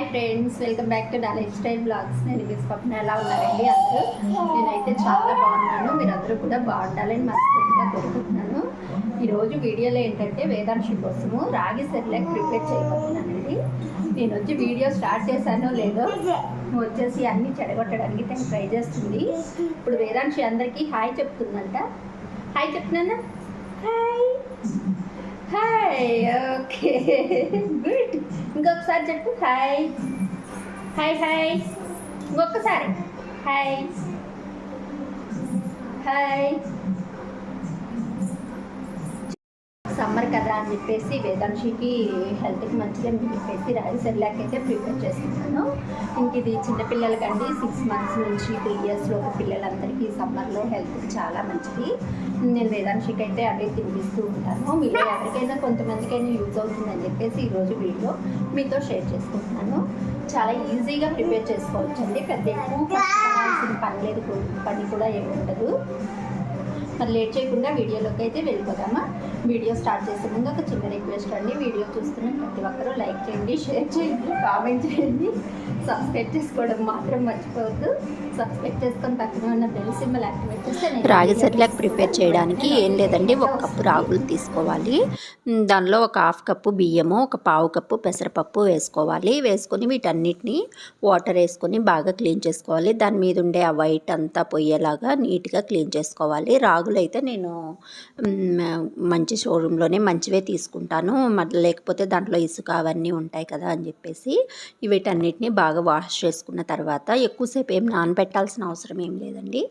Hi friends welcome back to knowledge style blogs నేను miss పక్కన ఎలా ఉన్నారండి అందరూ? నేనైతే చాలా బాగున్నాను. మీరందరూ కూడా బాగుండాలని మనస్ఫూర్తిగా కోరుకుంటున్నాను. ఈరోజు వీడియోలో ఏంటంటే వేదాంశి కోసము రాగి సెర్లాక్ ప్రిపేర్ చేయబోతున్నానండి. నేను వచ్చి వీడియో స్టార్ట్ చేశానో లేదో వచ్చేసి అన్నీ చెడగొట్టడానికి తను ట్రై చేస్తుంది. ఇప్పుడు వేదాంశి అందరికీ హాయ్ చెప్తుందంట. హాయ్ చెప్తున్నానా హాయ్. హాయ్ ఓకే గుడ్ ఇంకొకసారి చెప్పు. హాయ్ హాయ్ హాయ్ ఇంకొకసారి. హాయ్ హాయ్ అని చెప్పేసి వేదాంశికి హెల్త్కి మంచిగా అని చెప్పేసి రాగి సెర్లాక్ అయితే ప్రిపేర్ చేస్తున్నాను. ఇంక ఇది చిన్నపిల్లలకండి సిక్స్ మంత్స్ నుంచి త్రీ ఇయర్స్ లోపు పిల్లలందరికీ సమ్మర్లో హెల్త్కి చాలా మంచిది. నేను వేదాంశికి అయితే అవి తినిపిస్తూ ఉంటాను. మీలో ఎవరికైనా కొంతమందికైనా యూజ్ అవుతుందని చెప్పేసి ఈరోజు వీడియో మీతో షేర్ చేసుకుంటున్నాను. చాలా ఈజీగా ప్రిపేర్ చేసుకోవచ్చు అండి పెద్ద ఎక్కువ కష్టపడాల్సిన పని లేదు పని కూడా ఏమి ఉండదు మరి లేట్ చేయకుండా వీడియోలోకి అయితే వెళ్ళిపోదామా? వీడియో స్టార్ట్ చేసే ముందు ఒక చిన్న రిక్వెస్ట్ అండి. వీడియో చూస్తున్న ప్రతి ఒక్కరూ లైక్ చేయండి షేర్ చేయండి కామెంట్ చేయండి. సబ్స్క్రైబ్ చేసుకోవడం మాత్రం మర్చిపోవద్దు. సబ్స్క్రైబ్ చేసుకొని పక్కన ఉన్న బెల్ సింబల్ యాక్టివేట్ చేస్తే రాగి సెర్లాక్ ప్రిపేర్ చేయడానికి ఏం లేదండి. ఒక కప్పు రాగులు తీసుకోవాలి. దానిలో ఒక హాఫ్ కప్పు బియ్యము ఒక పావు కప్పు పెసరపప్పు వేసుకోవాలి. వేసుకొని వీటన్నిటిని వాటర్ వేసుకొని బాగా క్లీన్ చేసుకోవాలి. దాని మీద ఉండే ఆ వైట్ అంతా పోయేలాగా నీట్గా క్లీన్ చేసుకోవాలి. రాగులు అయితే నేను ఉమ్, మంచి షోరూంలోనే మంచివే తీసుకుంటాను. లేకపోతే దాంట్లో ఇసుక అవన్నీ ఉంటాయి కదా అని చెప్పేసి వీటన్నిటిని బాగా వాష్ చేసుకున్న తర్వాత ఎక్కువసేపు ఏం నానబెట్టాల్సిన అవసరం ఏం లేదండి.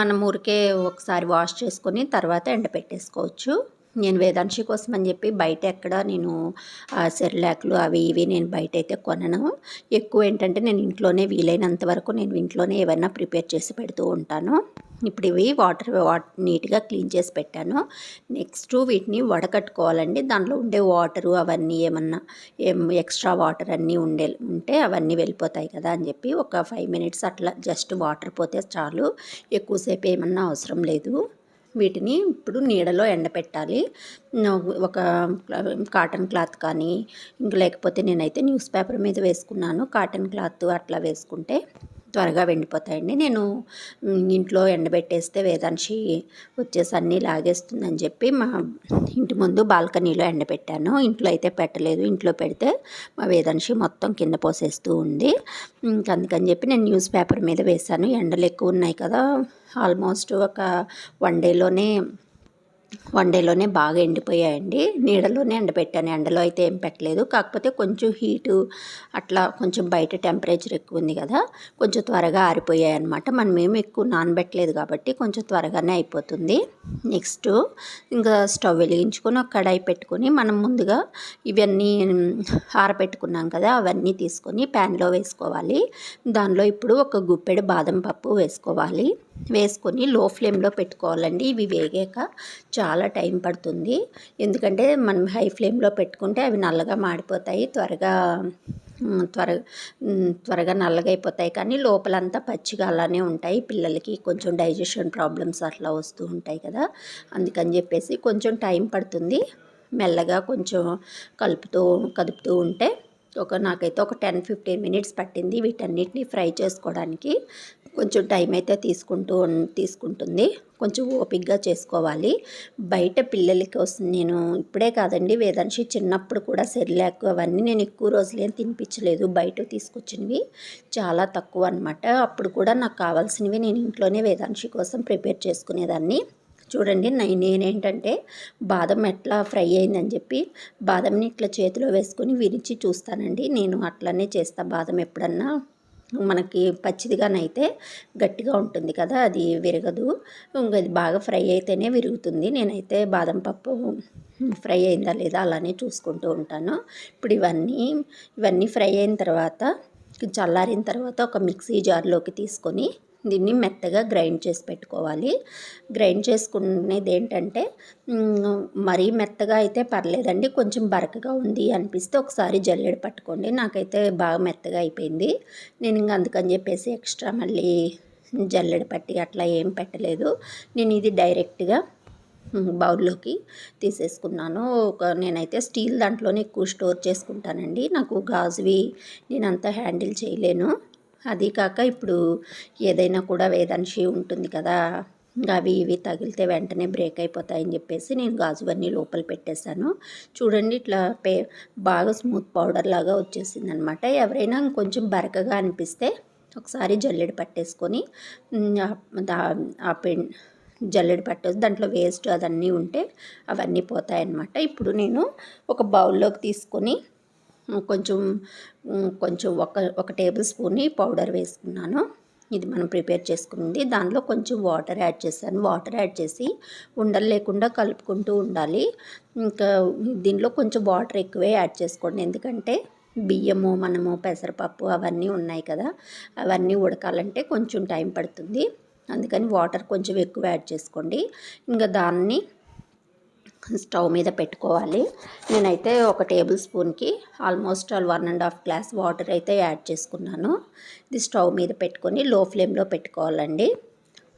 మనం ఊరికే ఒకసారి వాష్ చేసుకొని తర్వాత ఎండపెట్టేసుకోవచ్చు నేను వేదాంశి కోసం అని చెప్పి బయట ఎక్కడ నేను సెర్లాక్లు అవి ఇవి నేను బయట అయితే కొనను. ఎక్కువ ఏంటంటే నేను ఇంట్లోనే వీలైనంత వరకు నేను ఇంట్లోనే ఏమైనా ప్రిపేర్ చేసి పెడుతూ ఉంటాను. ఇప్పుడు ఇవి వాటర్ వాట్ నీట్గా క్లీన్ చేసి పెట్టాను. నెక్స్ట్ వీటిని వడకట్టుకోవాలండి. దాంట్లో ఉండే వాటరు అవన్నీ ఏమన్నా ఏం ఎక్స్ట్రా వాటర్ అన్నీ ఉండే ఉంటే అవన్నీ వెళ్ళిపోతాయి కదా అని చెప్పి ఒక ఫైవ్ మినిట్స్ అట్లా జస్ట్ వాటర్ పోతే చాలు. ఎక్కువసేపు ఏమన్నా అవసరం లేదు. వీటిని ఇప్పుడు నీడలో ఎండపెట్టాలి. ఒక కాటన్ క్లాత్ కానీ ఇంకా లేకపోతే నేనైతే న్యూస్ పేపర్ మీద వేసుకున్నాను. కాటన్ క్లాత్ అట్లా వేసుకుంటే త్వరగా వెండిపోతాయండి నేను ఇంట్లో ఎండబెట్టేస్తే వేదాంశి వచ్చేసి అన్నీ లాగేస్తుందని చెప్పి మా ఇంటి ముందు బాల్కనీలో ఎండబెట్టాను. ఇంట్లో అయితే పెట్టలేదు. ఇంట్లో పెడితే మా వేదాంశి మొత్తం కింద పోసేస్తూ ఉంది. ఇంక అందుకని చెప్పి నేను న్యూస్ పేపర్ మీద వేశాను. ఎండలు ఎక్కువ ఉన్నాయి కదా. ఆల్మోస్ట్ ఒక వన్ డేలోనే వన్ డేలోనే బాగా ఎండిపోయాయండి. నీడలోనే ఎండబెట్టాను. ఎండలో అయితే ఏం పెట్టలేదు. కాకపోతే కొంచెం హీటు అట్లా కొంచెం బయట టెంపరేచర్ ఎక్కువ ఉంది కదా కొంచెం త్వరగా ఆరిపోయాయి అనమాట మనం ఏమి ఎక్కువ నానబెట్టలేదు కాబట్టి కొంచెం త్వరగానే అయిపోతుంది. నెక్స్ట్ ఇంకా స్టవ్ వెలిగించుకొని ఒక కడాయి పెట్టుకొని మనం ముందుగా ఇవన్నీ ఆరబెట్టుకున్నాం కదా అవన్నీ తీసుకొని ప్యాన్లో వేసుకోవాలి. దానిలో ఇప్పుడు ఒక గుప్పెడు బాదం పప్పు వేసుకోవాలి. వేసుకొని లో ఫ్లేమ్లో పెట్టుకోవాలండి. ఇవి వేగాక చాలా టైం పడుతుంది. ఎందుకంటే మనం హై ఫ్లేమ్లో పెట్టుకుంటే అవి నల్లగా మాడిపోతాయి. త్వరగా త్వర త్వరగా నల్లగా అయిపోతాయి. కానీ లోపలంతా పచ్చిగా అలానే ఉంటాయి. పిల్లలకి కొంచెం డైజెషన్ ప్రాబ్లమ్స్ అట్లా వస్తూ ఉంటాయి కదా. అందుకని చెప్పేసి కొంచెం టైం పడుతుంది. మెల్లగా కొంచెం కలుపుతూ కదుపుతూ ఉంటే ఒక నాకైతే ఒక టెన్ ఫిఫ్టీన్ మినిట్స్ పట్టింది వీటన్నిటిని ఫ్రై చేసుకోవడానికి. కొంచెం టైం అయితే తీసుకుంటూ తీసుకుంటుంది. కొంచెం ఓపిక్గా చేసుకోవాలి. బయట పిల్లలకి వస్తుంది నేను ఇప్పుడే కాదండి వేదాంశి చిన్నప్పుడు కూడా సెరిలాక్ అవన్నీ నేను ఎక్కువ రోజులేం తినిపించలేదు. బయట తీసుకొచ్చినవి చాలా తక్కువ అనమాట అప్పుడు కూడా నాకు కావాల్సినవి నేను ఇంట్లోనే వేదాంశి కోసం ప్రిపేర్ చేసుకునేదాన్ని. చూడండి నేనేంటంటే బాదం ఎట్లా ఫ్రై అయిందని చెప్పి బాదంని ఇట్లా చేతిలో వేసుకొని విరిచి చూస్తానండి. నేను అట్లనే చేస్తా. బాదం ఎప్పుడన్నా మనకి పచ్చిదిగానైతే గట్టిగా ఉంటుంది కదా అది విరగదు. ఇంకా అది బాగా ఫ్రై అయితేనే విరుగుతుంది. నేనైతే బాదం పప్పు ఫ్రై అయిందా లేదా అలానే చూసుకుంటూ ఉంటాను. ఇప్పుడు ఇవన్నీ ఇవన్నీ ఫ్రై అయిన తర్వాత చల్లారిన తర్వాత ఒక మిక్సీ జార్లోకి తీసుకొని దీన్ని మెత్తగా గ్రైండ్ చేసి పెట్టుకోవాలి. గ్రైండ్ చేసుకునేది ఏంటంటే మరీ మెత్తగా అయితే పర్లేదండి. కొంచెం బరకగా ఉంది అనిపిస్తే ఒకసారి జల్లెడ పట్టుకోండి. నాకైతే బాగా మెత్తగా అయిపోయింది. నేను ఇంకా అందుకని చెప్పేసి ఎక్స్ట్రా మళ్ళీ జల్లెడ పట్టి అట్లా ఏం పెట్టలేదు. నేను ఇది డైరెక్ట్గా బౌల్లోకి తీసేసుకున్నాను. ఒక నేనైతే స్టీల్ దాంట్లోనే ఎక్కువ స్టోర్ చేసుకుంటానండి. నాకు గాజువి నేను అంతా హ్యాండిల్ చేయలేను. అది కాక ఇప్పుడు ఏదైనా కూడా వేదాంశి ఉంటుంది కదా అవి ఇవి తగిలితే వెంటనే బ్రేక్ అయిపోతాయని చెప్పేసి నేను గాజువన్నీ లోపల పెట్టేశాను. చూడండి ఇట్లా పే బాగా స్మూత్ పౌడర్ లాగా వచ్చేసింది అనమాట ఎవరైనా కొంచెం బరకగా అనిపిస్తే ఒకసారి జల్లెడ పట్టేసుకొని ఆ- పెండ్ జల్లెడు పెన్ జల్లెడ పట్టేసి దాంట్లో వేస్ట్ అదన్నీ ఉంటే అవన్నీ పోతాయన్నమాట ఇప్పుడు నేను ఒక బౌల్లోకి తీసుకొని కొంచెం కొంచెం ఒక ఒక టేబుల్ స్పూన్ పౌడర్ వేసుకున్నాను. ఇది మనం ప్రిపేర్ చేసుకుంది. దానిలో కొంచెం వాటర్ యాడ్ చేశాను. వాటర్ యాడ్ చేసి ఉండలు లేకుండా కలుపుకుంటూ ఉండాలి. ఇంకా దీనిలో కొంచెం వాటర్ ఎక్కువే యాడ్ చేసుకోండి. ఎందుకంటే బియ్యము మనము పెసరపప్పు అవన్నీ ఉన్నాయి కదా అవన్నీ ఉడకాలంటే కొంచెం టైం పడుతుంది. అందుకని వాటర్ కొంచెం ఎక్కువ యాడ్ చేసుకోండి. ఇంకా దాన్ని స్టవ్ మీద పెట్టుకోవాలి. నేనైతే ఒక table స్పూన్కి almost all one and half glass water అయితే యాడ్ చేసుకున్నాను. ఇది స్టవ్ మీద పెట్టుకొని లో ఫ్లేమ్లో పెట్టుకోవాలండి.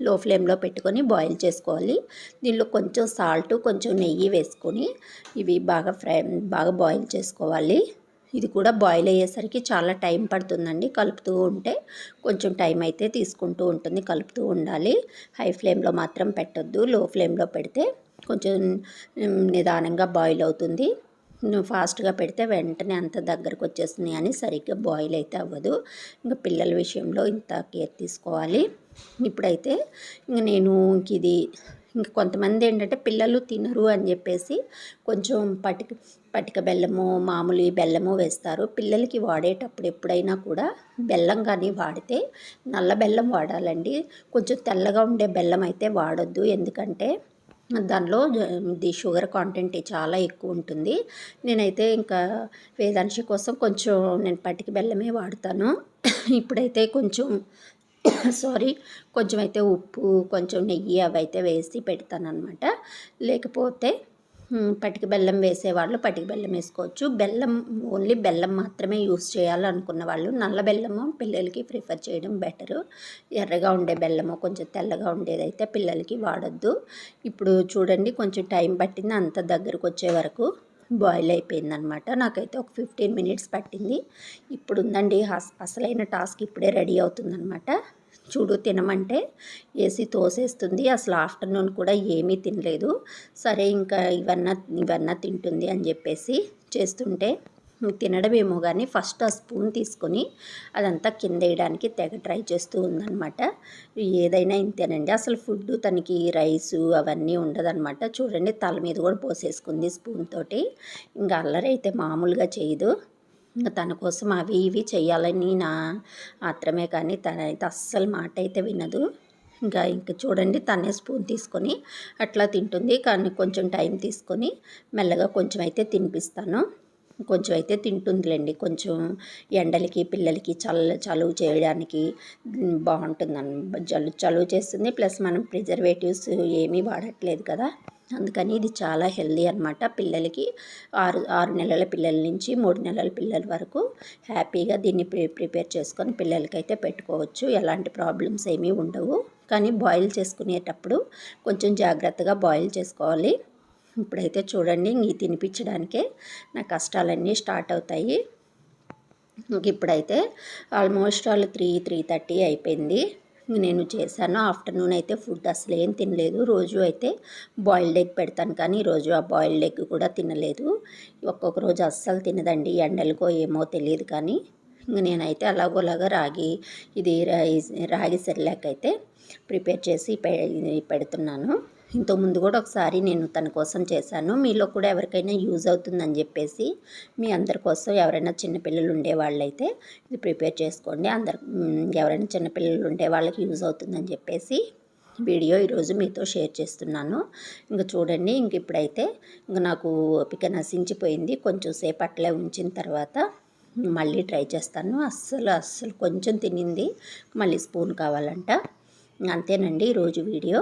లో ఫ్లేమ్లో పెట్టుకొని బాయిల్ చేసుకోవాలి. దీనిలో కొంచెం సాల్ట్ కొంచెం నెయ్యి వేసుకొని ఇవి బాగా ఫ్రై బాగా బాయిల్ చేసుకోవాలి. ఇది కూడా బాయిల్ అయ్యేసరికి చాలా టైం పడుతుందండి. కలుపుతూ ఉంటే కొంచెం టైం అయితే తీసుకుంటూ ఉంటుంది. కలుపుతూ ఉండాలి. హై ఫ్లేమ్లో మాత్రం పెట్టొద్దు. లో ఫ్లేమ్లో పెడితే కొంచెం నిదానంగా బాయిల్ అవుతుంది. నువ్వు ఫాస్ట్గా పెడితే వెంటనే అంత దగ్గరకు వచ్చేస్తుంది అని సరిగ్గా బాయిల్ అయితే అవ్వదు. ఇంకా పిల్లల విషయంలో ఇంత కేర్ తీసుకోవాలి. ఇప్పుడైతే ఇంక నేను ఇంక ఇది ఇంక కొంతమంది ఏంటంటే పిల్లలు తినరు అని చెప్పేసి కొంచెం పటిక పటిక బెల్లము మామూలు బెల్లము వేస్తారు. పిల్లలకి వాడేటప్పుడు ఎప్పుడైనా కూడా బెల్లం కానీ వాడితే నల్ల బెల్లం వాడాలండి. కొంచెం తెల్లగా ఉండే బెల్లం అయితే వాడొద్దు. ఎందుకంటే దానిలో ది ఇది షుగర్ కాంటెంట్ చాలా ఎక్కువ ఉంటుంది. నేనైతే ఇంకా వేదాంశి కోసం కొంచెం నేను పటికి బెల్లమే వాడతాను. ఇప్పుడైతే కొంచెం సారీ కొంచెం అయితే ఉప్పు కొంచెం నెయ్యి అవి అయితే వేసి పెడతానమాట లేకపోతే పటిక బెల్లం వేసేవాళ్ళు పటిక బెల్లం వేసుకోవచ్చు. బెల్లం ఓన్లీ బెల్లం మాత్రమే యూస్ చేయాలనుకున్న వాళ్ళు నల్ల బెల్లము పిల్లలకి ప్రిఫర్ చేయడం బెటరు. ఎర్రగా ఉండే బెల్లము కొంచెం తెల్లగా ఉండేదైతే పిల్లలకి వాడద్దు. ఇప్పుడు చూడండి కొంచెం టైం పట్టింది అంత దగ్గరకు వచ్చే వరకు బాయిల్ అయిపోయిందనమాట. నాకైతే ఒక ఫిఫ్టీన్ మినిట్స్ పట్టింది. ఇప్పుడు ఉందండి అస- అసలైన టాస్క్ ఇప్పుడే రెడీ అవుతుందనమాట. చూడు తినమంటే వేసి తోసేస్తుంది. అసలు ఆఫ్టర్నూన్ కూడా ఏమీ తినలేదు. సరే ఇంకా ఇవన్నా ఇవన్నా తింటుంది అని చెప్పేసి చేస్తుంటే తినడమేమో కానీ ఫస్ట్ ఆ స్పూన్ తీసుకొని అదంతా కింద వేయడానికి తెగ ట్రై చేస్తూ ఉందన్నమాట. ఏదైనా ఇంతేనండి. అసలు ఫుడ్ తనకి రైసు అవన్నీ ఉండదన్నమాట. చూడండి తల మీద కూడా పోసేసుకుంది స్పూన్ తోటి. ఇంకా అల్లరి అయితే మామూలుగా చేయదు. ఇంకా తన కోసం అవి ఇవి చేయాలని నా ఆత్రమే కానీ తనైతే అస్సలు మాట అయితే వినదు. ఇంకా ఇంకా చూడండి తనే స్పూన్ తీసుకొని అట్లా తింటుంది. కానీ కొంచెం టైం తీసుకొని మెల్లగా కొంచెం అయితే తినిపిస్తాను. కొంచెం అయితే తింటుందిలేండి. కొంచెం ఎండలకి పిల్లలకి చల్ల చలువు చేయడానికి బాగుంటుందని చలువు చలువు చేస్తుంది. ప్లస్ మనం ప్రిజర్వేటివ్స్ ఏమీ వాడట్లేదు కదా. అందుకని ఇది చాలా హెల్దీ అనమాట పిల్లలకి ఆరు ఆరు నెలల పిల్లల నుంచి మూడు నెలల పిల్లల వరకు హ్యాపీగా దీన్ని ప్రి ప్రిపేర్ చేసుకొని పిల్లలకైతే పెట్టుకోవచ్చు. ఎలాంటి ప్రాబ్లమ్స్ ఏమీ ఉండవు. కానీ బాయిల్ చేసుకునేటప్పుడు కొంచెం జాగ్రత్తగా బాయిల్ చేసుకోవాలి. ఇప్పుడైతే చూడండి ఇంక తినిపించడానికే నా కష్టాలన్నీ స్టార్ట్ అవుతాయి. ఇంక ఇప్పుడైతే almost all three three thirty అయిపోయింది. నేను చేశాను. ఆఫ్టర్నూన్ అయితే ఫుడ్ అసలు ఏం తినలేదు. రోజు అయితే బాయిల్డ్ ఎగ్ పెడతాను కానీ ఈరోజు ఆ బాయిల్డ్ ఎగ్ కూడా తినలేదు. ఒక్కొక్క రోజు అస్సలు తినదండి. ఎండలకో ఏమో తెలియదు కానీ ఇంక నేనైతే అలాగోలాగా రాగి ఇది రాగి సెర్లాక్ అయితే ప్రిపేర్ చేసి పె పెడుతున్నాను. ఇంతకుముందు కూడా ఒకసారి నేను తన కోసం చేశాను. మీలో కూడా ఎవరికైనా యూజ్ అవుతుందని చెప్పేసి మీ అందరి కోసం ఎవరైనా చిన్నపిల్లలు ఉండే వాళ్ళైతే ఇది ప్రిపేర్ చేసుకోండి. అందరు ఎవరైనా చిన్నపిల్లలు ఉండే వాళ్ళకి యూజ్ అవుతుందని చెప్పేసి వీడియో ఈరోజు మీతో షేర్ చేస్తున్నాను. ఇంకా చూడండి ఇంక ఇప్పుడైతే ఇంకా నాకు ఓపిక నశించిపోయింది. కొంచెం సేపు అట్లే ఉంచిన తర్వాత మళ్ళీ ట్రై చేస్తాను. అస్సలు అస్సలు కొంచెం తినింది. మళ్ళీ స్పూన్ కావాలంట. అంతేనండి ఈరోజు వీడియో.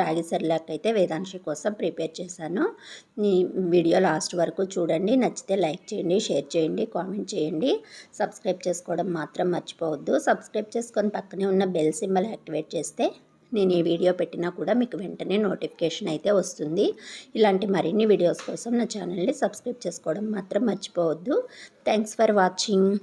రాగి సెర్లాక్ అయితే వేదాంశి కోసం ప్రిపేర్ చేశాను. ఈ వీడియో లాస్ట్ వరకు చూడండి. నచ్చితే లైక్ చేయండి షేర్ చేయండి కామెంట్ చేయండి. సబ్స్క్రైబ్ చేసుకోవడం మాత్రం మర్చిపోవద్దు. సబ్స్క్రైబ్ చేసుకొని పక్కనే ఉన్న బెల్ సింబల్ యాక్టివేట్ చేస్తే నేను ఈ వీడియో పెట్టినా కూడా మీకు వెంటనే నోటిఫికేషన్ అయితే వస్తుంది. ఇలాంటి మరిన్ని వీడియోస్ కోసం నా ఛానల్ని సబ్స్క్రైబ్ చేసుకోవడం మాత్రం మర్చిపోవద్దు. Thanks for watching.